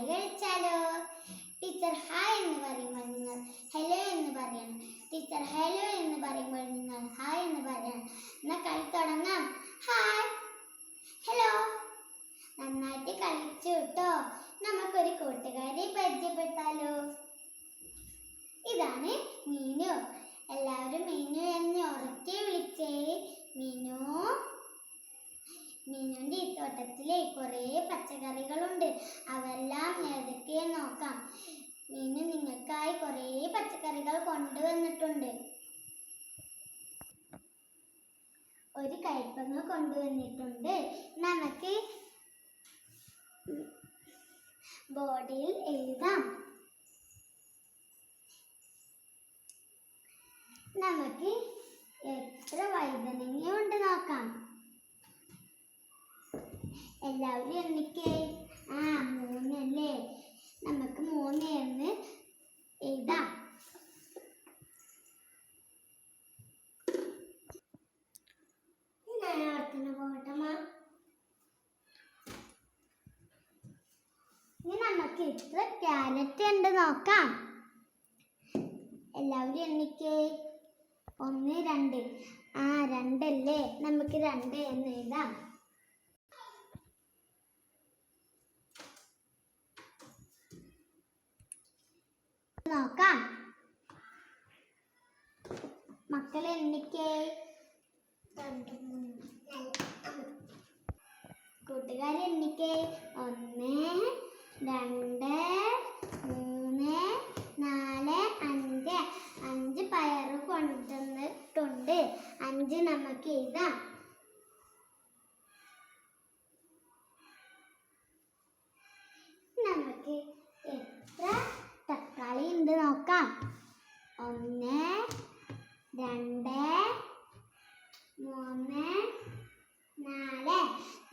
ഊഞ്ഞാൽ കളിച്ചാലോ teacher hi എന്ന് പറയുമ്പോൾ നിങ്ങൾ ഹലോ എന്ന് പറയണം. ടീച്ചർ ഹലോ എന്ന് പറയുമ്പോൾ നിങ്ങൾ ഹായ് എന്ന് പറയണം. എന്നാൽ കളി തുടങ്ങാം. ഹായ് ഹലോ നന്നായിട്ട് കളിച്ചു കേട്ടോ നമുക്കൊരു കൂട്ടുകാരി പരിചയപ്പെട്ടാലോ? ഇതാണ് മീനു. എല്ലാവരും മീനു എന്നെ ഉറക്കെ വിളിച്ചേ. മീനു. മിനുന്റെ ഈ തോട്ടത്തിലെ കുറേ പച്ചക്കറികളുണ്ട്. അതെല്ലാം ഏതൊക്കെ നോക്കാം. മിനു നിങ്ങൾക്കായി കുറേ പച്ചക്കറികൾ കൊണ്ടുവന്നിട്ടുണ്ട്. ഒരു കയ്പങ്ങ കൊണ്ടുവന്നിട്ടുണ്ട്. നമുക്ക് ബോർഡിൽ എഴുതാം. നമുക്ക് എത്ര വഴുതനങ്ങ ഉണ്ട് നോക്കാം. എല്ലാവരും എണ്ണിക്കേ. ആ മൂന്നല്ലേ? നമുക്ക് മൂന്ന് എന്ന് എഴുതാം ഞാൻ ഇനി നമുക്ക് ഇത്ര ക്യാരറ്റ് ഉണ്ട് നോക്കാം. എല്ലാവരും എണ്ണിക്കേ. ഒന്ന് രണ്ട്. ആ രണ്ടല്ലേ? നമുക്ക് രണ്ട് എന്ന് എഴുതാം. നോക്കാം. മക്കളെ എണ്ണിക്കേ കൂട്ടുകാർ എണ്ണിക്കേ ഒന്ന് രണ്ട് മൂന്ന് നാല് അഞ്ച്. അഞ്ച് പയറ് കൊണ്ടുവന്നിട്ടുണ്ട്. അഞ്ച് നമുക്ക് എഴുതാം നമുക്ക് എത്ര ഉണ്ട് നോക്കാം. ഒന്ന് രണ്ട് മൂന്ന് നാല്.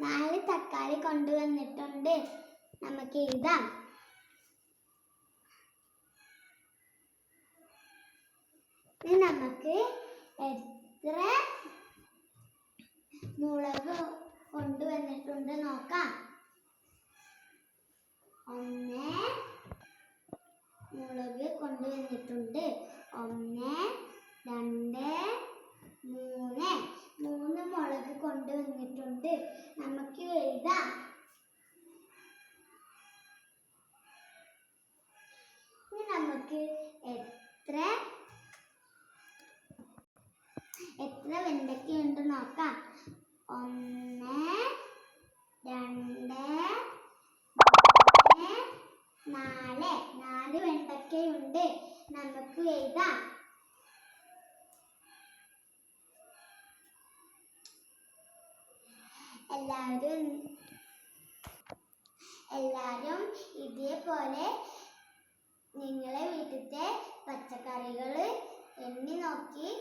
നാല് തക്കാളി കൊണ്ടുവന്നിട്ടുണ്ട്. നമുക്ക് എഴുതാം. നമുക്ക് എത്ര മുളക് കൊണ്ടുവന്നിട്ടുണ്ട് നോക്കാം. കൊണ്ടുവന്നിട്ടുണ്ട് ഒന്ന് രണ്ട് മൂന്ന്. മൂന്ന് മുളക് കൊണ്ടുവന്നിട്ടുണ്ട് നമുക്ക് എഴുതാം. ഇനി നമുക്ക് എത്ര എത്ര വെണ്ടയ്ക്കുണ്ട് നോക്കാം. ഒന്ന് രണ്ട് നാല്. നാല് വെണ്ടയ്ക്കയുണ്ട്. നമുക്ക് എഴുതാം. എല്ലാവരും എല്ലാവരും ഇതേപോലെ നിങ്ങളെ വീട്ടിലത്തെ പച്ചക്കറികൾ എണ്ണി നോക്കി